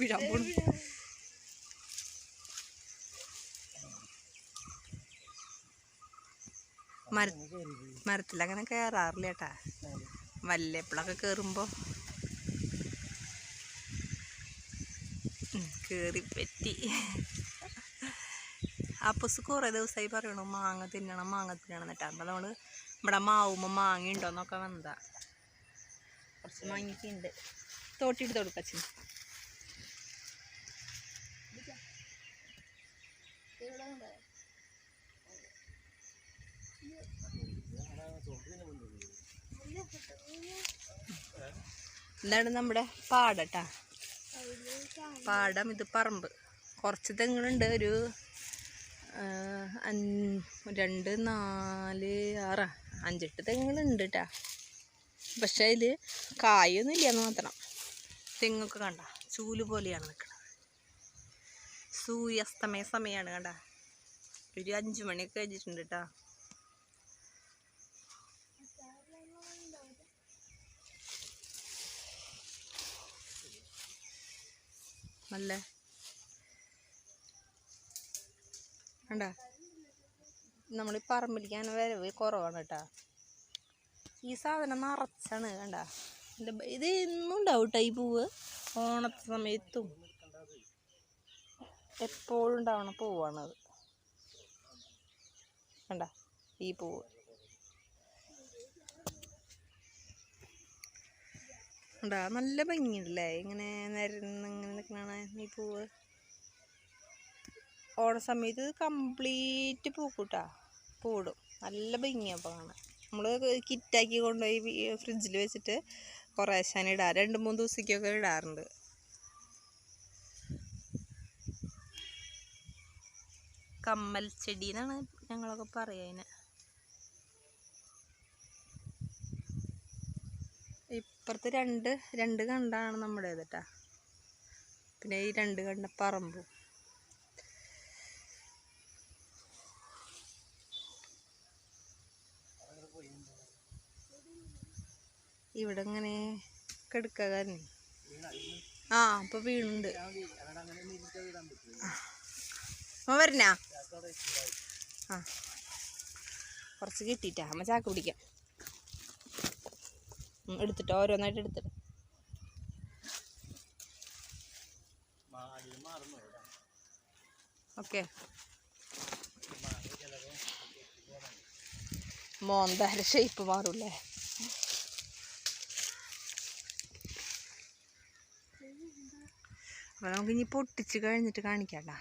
വീഴാൻ പോണു മര മരത്തിലങ്ങനെ കയറാറില്ല കേട്ടാ വല്ലപ്പോഴൊക്കെ കേറി പറ്റി അപ്പസ് കുറേ ദിവസമായി പറയണു മാങ്ങ തിന്നണം മാങ്ങ തിന്നണം എന്നിട്ട് അപ്പം നമ്മൾ ഇവിടെ മാവുമ്പോൾ മാങ്ങ ഉണ്ടോന്നൊക്കെ വന്നതാ കുറച്ച് മാങ്ങിക്കുണ്ട് തോട്ടിട്ട് തൊടുക്കച്ചു എന്താണ് നമ്മുടെ പാടട്ടാ? പാടം ഇത് പറമ്പ്. കുറച്ച് തെങ്ങുണ്ട് ഒരു രണ്ട് നാല് ആറ് അഞ്ചെട്ട് തെങ്ങുകളുണ്ട് കേട്ടാ പക്ഷെ അതിൽ കായൊന്നും ഇല്ലയെന്ന് മാത്രം. തെങ്ങൊക്കെ കണ്ട ചൂൽ പോലെയാണ് നിൽക്കുന്നത് സൂര്യാസ്തമയ സമയമാണ് കണ്ട. ഒരു അഞ്ച് മണിയൊക്കെ കഴിഞ്ഞിട്ടുണ്ട് കേട്ടാ നല്ല. കണ്ട? നമ്മൾ ഈ പറമ്പിലിക്കാൻ വരവ് കുറവാണ് കേട്ടാ. ഈ സാധനം നിറച്ചാണ് ബ- ഇത് ഇന്നും ഉണ്ടാവും കേട്ടോ ഈ പൂവ്. ഓണത്തെ സമയത്തും എപ്പോഴും ഉണ്ടാവണ പൂവാണത്. കണ്ട? ഈ പൂവ്. കണ്ടാ നല്ല ഭംഗിയുണ്ടല്ലേ? ഇങ്ങനെ നിരന്ന് ഇങ്ങനെ നിൽക്കണ നീ പൂവ്. ഓണ സമയത്ത് കംപ്ലീറ്റ് പൂക്കൂട്ടാ. പൂടും നല്ല ഭംഗിയാണ് അപ്പോൾ കാണാൻ. നമ്മൾ കിറ്റാക്കി കൊണ്ടുപോയി ഫ്രിഡ്ജിൽ വെച്ചിട്ട് കുറേശ്ശാൻ ഇടാം. രണ്ട് മൂന്ന് ദിവസത്തേക്കൊക്കെ ഇടാറുണ്ട്. കമ്മൽ ചെടി എന്നാണ് ഞങ്ങളൊക്കെ പറയുക അതിന് ഇപ്പുറത്ത് രണ്ട് രണ്ട് കണ്ടാണ് നമ്മുടേത് കേട്ടാ പിന്നെ ഈ രണ്ട് കണ്ട പറമ്പും. ഇവിടെ ഇങ്ങനെ കെടുക്കാരനെ ആ അപ്പൊ വീണുണ്ട്. അമ്മ വരണാ? ആ. കുറച്ച് കിട്ടിയിട്ടാ. അമ്മ ചാക്ക് പിടിക്കാം. എടുത്തിട്ട് ഓരോന്നായിട്ട് എടുത്തിട്ട്. ഓക്കെ. മോന്താര ഷേപ്പ് മാറൂല്ലേ? അപ്പൊ നമുക്ക് ഇനി പൊട്ടിച്ച് കഴിഞ്ഞിട്ട് കാണിക്കാട്ടാ.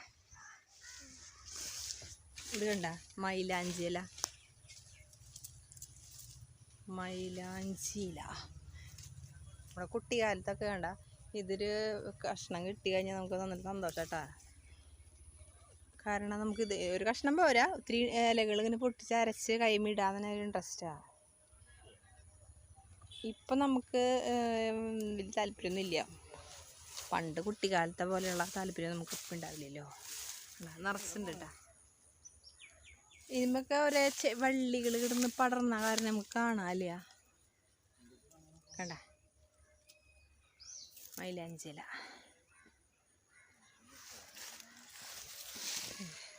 ഇത് കണ്ട മൈലാഞ്ചില മൈലാഞ്ചില നമ്മുടെ കുട്ടിക്കാലത്തൊക്കെ വേണ്ട ഇതൊരു കഷ്ണം കിട്ടി കഴിഞ്ഞാൽ നമുക്ക് നന്നിട്ട് സന്തോഷം കേട്ടാ കാരണം നമുക്ക് ഇത് ഒരു കഷ്ണം പോരാ. ഒത്തിരി ഇലകൾ ഇങ്ങനെ പൊട്ടിച്ച് അരച്ച് കൈമിടാൻ തന്നെ ഒരു ഇൻട്രസ്റ്റാണ് ഇപ്പം നമുക്ക് വലിയ താല്പര്യമൊന്നും ഇല്ല. പണ്ട് കുട്ടിക്കാലത്തെ പോലെയുള്ള താല്പര്യം നമുക്ക് ഇപ്പം ഉണ്ടാവില്ലല്ലോ. നിറച്ചുണ്ട് കേട്ടാ ഇതിമൊക്കെ ഒരേ വള്ളികൾ കിടന്ന് പടർന്ന കാരണം നമുക്ക് കാണാനില്ല കണ്ട? മൈലാഞ്ചില.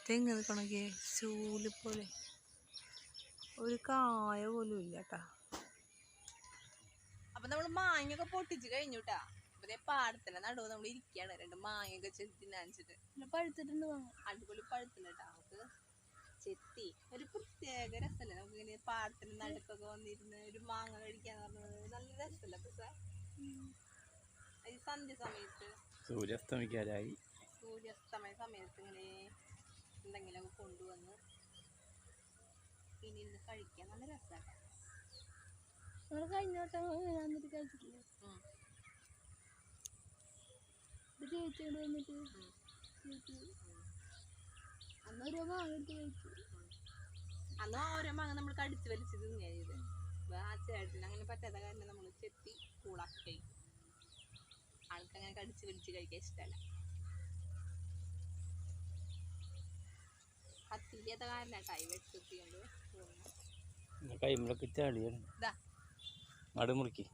തെങ്ങ് നിൽക്കണമെങ്കിൽ ചൂൽ പോലെ. ഒരു കായ പോലും ഇല്ല കേട്ടാ അപ്പൊ നമ്മൾ മാങ്ങയൊക്കെ പൊട്ടിച്ച് കഴിഞ്ഞു കേട്ടാ അപ്പൊ പാടത്തിന്റെ നടുവ് നമ്മൾ ഇരിക്കുകയാണ് രണ്ട് മാങ്ങയൊക്കെ ചെത്തി തിന്നാനിച്ചിട്ട് പഴുത്തിട്ടുണ്ട് അടിപൊളി പഴുത്തിട്ടുണ്ട് കേട്ടോ നമുക്ക് ചെത്തി. ഒരു പ്രത്യേക രസമല്ലേ നമുക്ക് ഇങ്ങനെ പാടത്തിന്റെ നടുക്കൊക്കെ വന്നിരുന്ന് ഒരു മാങ്ങ കഴിക്കാന്ന് പറഞ്ഞത് നല്ല രസമല്ല അപ്പൊ സാർ ഈ സന്ധ്യ സമയത്ത്? സൂര്യാസ്തമിക്കാരായി സൂര്യാസ്തമയ സമയത്ത് ഇങ്ങനെ എന്തെങ്കിലും കൊണ്ടുവന്ന് ഇനി ഇരുന്ന് കഴിക്കാൻ നല്ല രസമാണ് നമ്മൾ കഴിഞ്ഞ വട്ടം വന്നിട്ട് കഴിച്ചിട്ടില്ലേ? ചേച്ചിയോട് വന്നിട്ട് അന്ന് ഓരോ മാങ്ങ എടുത്ത് കഴിച്ചു. അന്ന് ഓരോ മാങ്ങ നമ്മൾ കടിച്ചു വലിച്ച് തിന്നുക ചെയ്ത് അപ്പൊ ആ ചേട്ടന് അങ്ങനെ പറ്റാത്ത കാരണം നമ്മൾ ചെത്തി കൂളാക്കി കഴിക്കും. ആൾക്കങ്ങനെ കടിച്ചു വലിച്ച് കഴിക്കാൻ ഇഷ്ടമല്ല കത്തില്ലാത്ത കാരണം കൈ വെട്ടിക്കൊണ്ട് പോകുന്നു കൈമലൊക്കെ ചാടിയാണ് ഇതാ നടുമുറുക്കി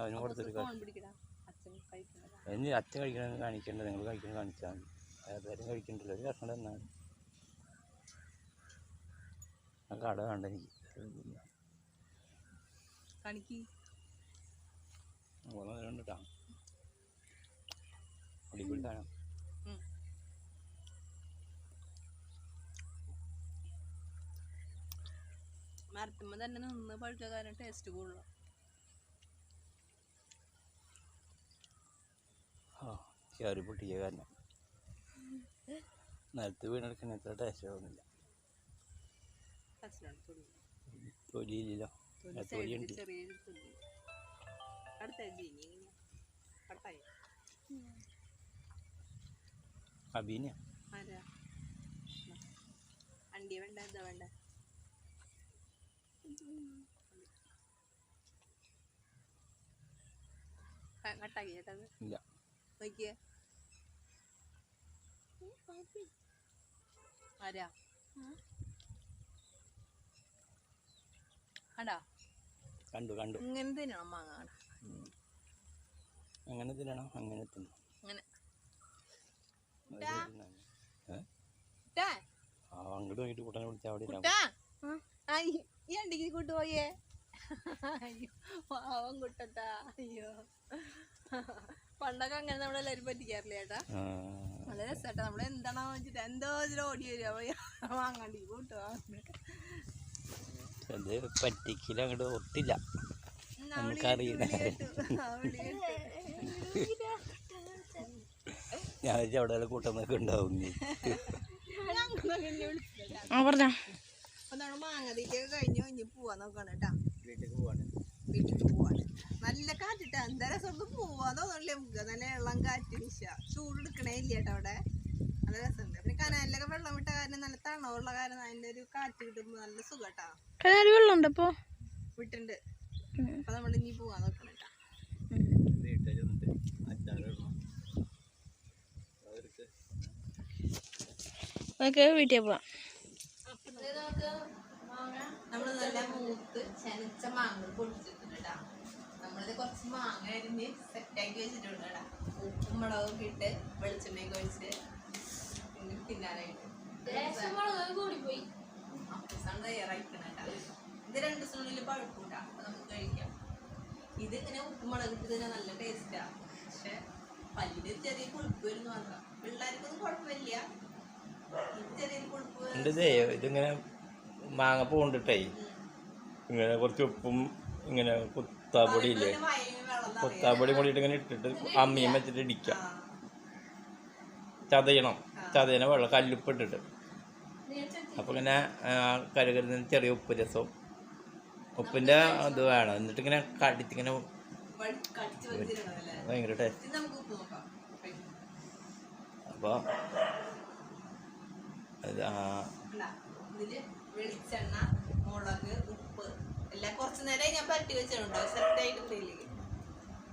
അതിന് കൊടുത്തിട്ട് ഫോൺ പിടിക്കടാ. അച്ഛൻ കഴിക്കണം അതിന് അച്ഛൻ കഴിക്കണമെന്ന് കാണിക്കേണ്ട നിങ്ങൾ കഴിക്കണം കാണിച്ചാൽ മതി. ഏതായാലും കഴിക്കണ്ടല്ലോ. ഒരു കഷ്ണം തന്നാൽ ആ കട കണ്ട എനിക്ക്. ഓണം കണ്ടിട്ടാ അടിപൊളി സാധനം. മരത്തുമ്പോൾ തന്നെ നിന്ന് പഴുത്ത കാരണം ടേസ്റ്റ് കൂടുതലും. ആ ചെറിയ പൊട്ടിയ കാരണം നിലത്ത് വീണെടുക്കണ എത്ര ടേസ്റ്റ് ആവുന്നില്ല. തൊലിയില്ലല്ലോ. തൊലിയുണ്ട്. അബീന അണ്ടി വേണ്ട എന്താ വേണ്ട? ക- കട്ടാക്കി? ഇല്ല. നോക്കിയേ. ആരാ? കണ്ടാ കണ്ടു കണ്ടു. ഇങ്ങനെ തിന്നണം മാങ്ങ കണ്ടാ. അങ്ങനെ തിന്നണം? അങ്ങനെ തിന്നണം. ആ അങ്ങോട്ട് അവിടെ ഇടാം ആ, ഈ- അയ്യോ പാവം കുട്ടട്ടാ അയ്യോ. പണ്ടൊക്കെ അങ്ങനെ നമ്മളെല്ലാരും പറ്റിക്കാറില്ല ചേട്ടാ ആ, നല്ല രസാട്ടാ. നമ്മൾ എന്താണോ വെച്ചിട്ട് എന്തോ ഇതിൽ ഓടി വരിക. വാങ്ങണ്ടി കൂട്ട് അത് പറ്റിക്കില്ല അങ്ങോട്ട് ഒട്ടില്ല. നമുക്കറിയില്ല. ഞാൻ അവിടെ വല്ല കൂട്ടം ഉണ്ടാവും പറഞ്ഞോ. ഒന്നാണ് മാങ്ങതിക്കൊക്കെ കഴിഞ്ഞു കഴിഞ്ഞ് പോവാൻ നോക്കണം കേട്ടാ. വീട്ടിൽ പോവാണ്. വീട്ടിലേക്ക് പോവാണ് നല്ല കാറ്റിട്ട്. എന്താ രസം പോവാതോ നല്ല നമുക്ക് നല്ല ഇളം കാറ്റ് നിശ ചൂട് എടുക്കണേ ഇല്ല കേട്ടോ അവിടെ. നല്ല രസമുണ്ട്. പിന്നെ കനാലിലൊക്കെ വെള്ളം വിട്ട കാരണം നല്ല തണവുള്ള കാരണം അതിന്റെ ഒരു കാറ്റ് കിട്ടുമ്പോ നല്ല സുഖട്ടാ. കനാല് വെള്ളമുണ്ട് ഇപ്പൊ വിട്ടുണ്ട്. അപ്പൊ നമ്മൾ ഇനി പോവാൻ നോക്കണം കേട്ടാ. വീട്ടിൽ നമുക്ക് വീട്ടിൽ പോവാം നമ്മൾ നല്ല മൂത്ത് ചെനച്ച മാങ്ങ പൊടിച്ചിട്ടുണ്ട് കേട്ടാ നമ്മളിത് കുറച്ച് മാങ്ങ അരിഞ്ഞ് സെറ്റാക്കി വെച്ചിട്ടുണ്ട് കേട്ടാ. ഉപ്പും മുളകൊക്കെ ഇട്ട് വെളിച്ചെണ്ണയൊക്കെ ഒഴിച്ച് തിന്നാനായിട്ട്. അപ്പസാണ് തയ്യാറായിക്കണം കേട്ടാ. ഇത് രണ്ട് ദിവസത്തിനുള്ളിൽ പഴുപ്പുണ്ട അപ്പൊ നമുക്ക് കഴിക്കാം. ഇത് ഇങ്ങനെ ഉപ്പും മുളക് ഇട്ട് തന്നെ നല്ല ടേസ്റ്റാ പക്ഷെ പല്ലിന് ചെറിയ കുളിപ്പ് വരുന്നു പറഞ്ഞ പിള്ളേർക്കൊന്നും കുഴപ്പമില്ല. ഇതേ ഇതിങ്ങനെ മാങ്ങ പൂണ്ടിട്ടേ ഇങ്ങനെ കുറച്ച് ഉപ്പും ഇങ്ങനെ കുത്താപ്പൊടി ഇല്ലേ കുത്താപ്പൊടി കൂടിയിട്ട് ഇങ്ങനെ ഇട്ടിട്ട് അമ്മിയും വെച്ചിട്ട് ഇടിക്കാം. ചതയണം ചതയണ വെള്ളം കല്ലുപ്പിട്ടിട്ട് അപ്പോൾ ഇങ്ങനെ കരുകരുന്ന ചെറിയ ഉപ്പ് രസവും ഉപ്പിന്റെ ഇത് വേണം എന്നിട്ട് ഇങ്ങനെ കടിച്ചിങ്ങനെ? ഭയങ്കര. അപ്പോൾ അത് ആ വെളിച്ചെണ്ണ മുളക് ഉപ്പ് എല്ലാം കുറച്ച് നേരമായി ഞാൻ പരട്ടി വെച്ചിട്ടുണ്ടോ. സെറ്റ് ആയിട്ടുണ്ടെങ്കിൽ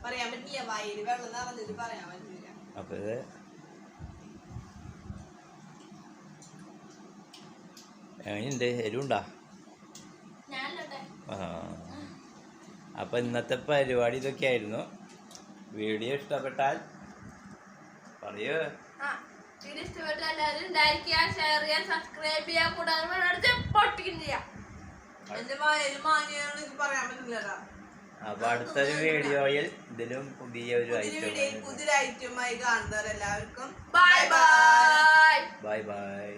പറയാൻ പറ്റില്ല വായിൽ വെള്ളം നിറഞ്ഞിട്ട് പറയാൻ പറ്റില്ല. അപ്പൊ ഇത് എങ്ങനെയുണ്ട്? എരിവുണ്ടോ? ആ. അപ്പോൾ ഇന്നത്തെ പരിപാടി ഇതൊക്കെ ആയിരുന്നു. വീഡിയോ ഇഷ്ടപ്പെട്ടാൽ പറയൂ. വീഡിയോ ഇഷ്ടപ്പെട്ട എല്ലാവരും ലൈക്ക് ചെയ്യാൻ ഷെയർ ചെയ്യാൻ സബ്സ്ക്രൈബ് ചെയ്യുക. കൂടാതെ അപ്പൊ അടുത്തൊരു വീഡിയോയിൽ ഇതിലും പുതിയ ഒരു ഐറ്റം പുതിയൊരു ഐറ്റമായി കാണുന്നവരെല്ലാവർക്കും ബൈ ബൈ ബൈ ബൈ